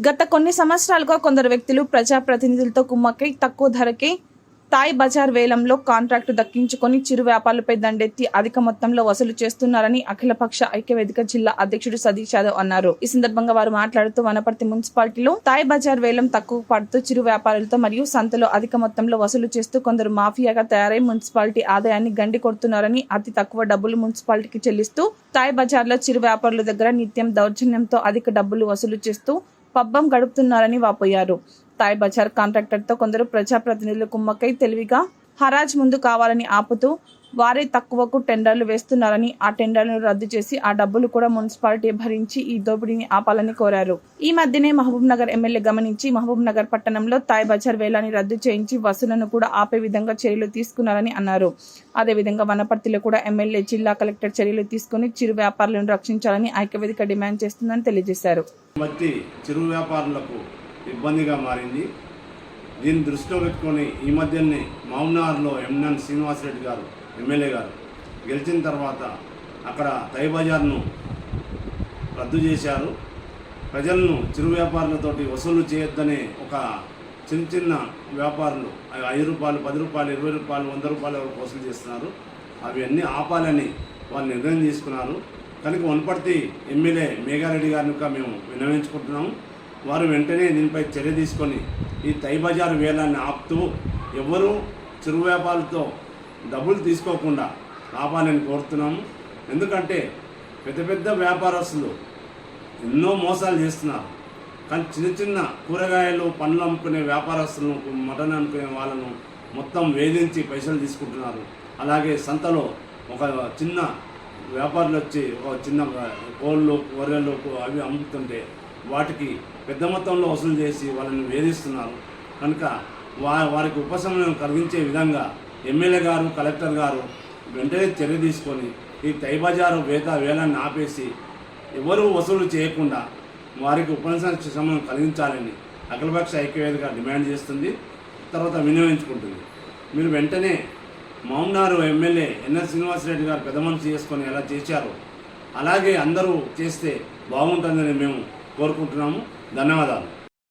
గత కొన్ని సంవత్సరాలుగా కొందరు వ్యక్తులు ప్రజాప్రతినిధులతో కుమ్మక్కై తక్కువ ధరకే తాయ్ బజార్ వేలంలో కాంట్రాక్టు దక్కించుకొని చిరు వ్యాపారులపై దండెత్తి అధిక మొత్తంలో వసూలు చేస్తున్నారని అఖిలపక్ష ఐక్యవేదిక జిల్లా అధ్యక్షుడు సతీష్ యాదవ్ అన్నారు. ఈ సందర్భంగా వారు మాట్లాడుతూ వనపర్తి మున్సిపాలిటీలో తాయ్ బజార్ వేలం తక్కువ పడుతూ చిరు వ్యాపారులతో మరియు సంతలో అధిక మొత్తంలో వసూలు చేస్తూ కొందరు మాఫియాగా తయారై మున్సిపాలిటీ ఆదాయాన్ని గండి కొడుతున్నారని అతి తక్కువ డబ్బులు మున్సిపాలిటీకి చెల్లిస్తూ తాయ్ బజార్లో చిరు వ్యాపారుల దగ్గర నిత్యం దౌర్జన్యంతో అధిక డబ్బులు వసూలు చేస్తూ పబ్బం గడుపుతున్నారని వాపోయారు. తాయ్ బజార్ కాంట్రాక్టర్తో కొందరు ప్రజాప్రతినిధులు కుమ్మక్కై తెలివిగా హరాజ్ ముందు కావాలని ఆపుతూ వారే తక్కువకు టెండర్లు వేస్తున్నారని ఆ టెండర్లను రద్దు చేసి ఆ డబ్బులు కూడా మున్సిపాలిటీ భరించి ఈ దోపిడీని ఆపాలని కోరారు. ఈ మధ్యనే మహబూబ్ నగర్ ఎమ్మెల్యే గమనించి మహబూబ్ నగర్ పట్టణంలో తాయ్ బజార్ వేలాన్ని రద్దు చేయించి వసూలను కూడా ఆపే విధంగా చర్యలు తీసుకున్నారని అన్నారు. అదేవిధంగా వనపర్తిలో కూడా ఎమ్మెల్యే జిల్లా కలెక్టర్ చర్యలు తీసుకుని చిరు వ్యాపారులను రక్షించాలని ఐక్యవేదిక డిమాండ్ చేస్తుందని తెలియజేశారు. చిరు వ్యాపారులకు ఇబ్బందిగా మారింది. దీన్ని దృష్టిలో పెట్టుకొని ఈ మధ్యనే మౌనార్లో ఎంఎన్ శ్రీనివాసరెడ్డి గారు ఎమ్మెల్యే గారు గెలిచిన తర్వాత అక్కడ తైబజార్ను రద్దు చేశారు. ప్రజలను చిరు వ్యాపారులతోటి వసూలు చేయొద్దనే ఒక చిన్న చిన్న వ్యాపారులు ఐదు రూపాయలు పది రూపాయలు ఇరవై రూపాయలు వంద రూపాయలు వరకు వసూలు చేస్తున్నారు. అవి అన్నీ ఆపాలని వాళ్ళు నిర్ణయం తీసుకున్నారు. కనుక వనపర్తి ఎమ్మెల్యే మేఘారెడ్డి గారిని మేము విన్నవించుకుంటున్నాము. వారు వెంటనే దీనిపై చర్య తీసుకొని ఈ తై బజారు వేలాన్ని ఆపుతూ ఎవరూ చిరు వ్యాపారులతో డబ్బులు తీసుకోకుండా ఆపాలని కోరుతున్నాము ఎందుకంటే పెద్ద పెద్ద వ్యాపారస్తులు ఎన్నో మోసాలు చేస్తున్నారు. కానీ చిన్న చిన్న కూరగాయలు పండ్లు అమ్ముకునే వ్యాపారస్తులను మటన్ అమ్ముకునే వాళ్ళను మొత్తం వేధించి పైసలు తీసుకుంటున్నారు. అలాగే సంతలో ఒక చిన్న వ్యాపారులు వచ్చి ఒక చిన్న కోళ్ళు కూరగాయలు అవి అమ్ముతుంటే వాటికి పెద్ద మొత్తంలో వసూలు చేసి వాళ్ళని వేధిస్తున్నారు. కనుక వా వారికి ఉపశమనం కలిగించే విధంగా ఎమ్మెల్యే గారు కలెక్టర్ గారు వెంటనే చర్య తీసుకొని ఈ తైబజారు వేత వేలాన్ని ఆపేసి ఎవరు వసూలు చేయకుండా వారికి ఉపశమనం కలిగించాలని అఖిలపక్ష ఐక్యవేదిక డిమాండ్ చేస్తుంది. తర్వాత వినియోగించుకుంటుంది. మీరు వెంటనే మౌనారు ఎమ్మెల్యే ఎన్ఎస్ శ్రీనివాసరెడ్డి గారు పెద్ద మనసు చేసుకొని ఎలా చేశారో అలాగే అందరూ చేస్తే బాగుంటుందని మేము కోరుకుంటున్నాము. ధన్యవాదాలు.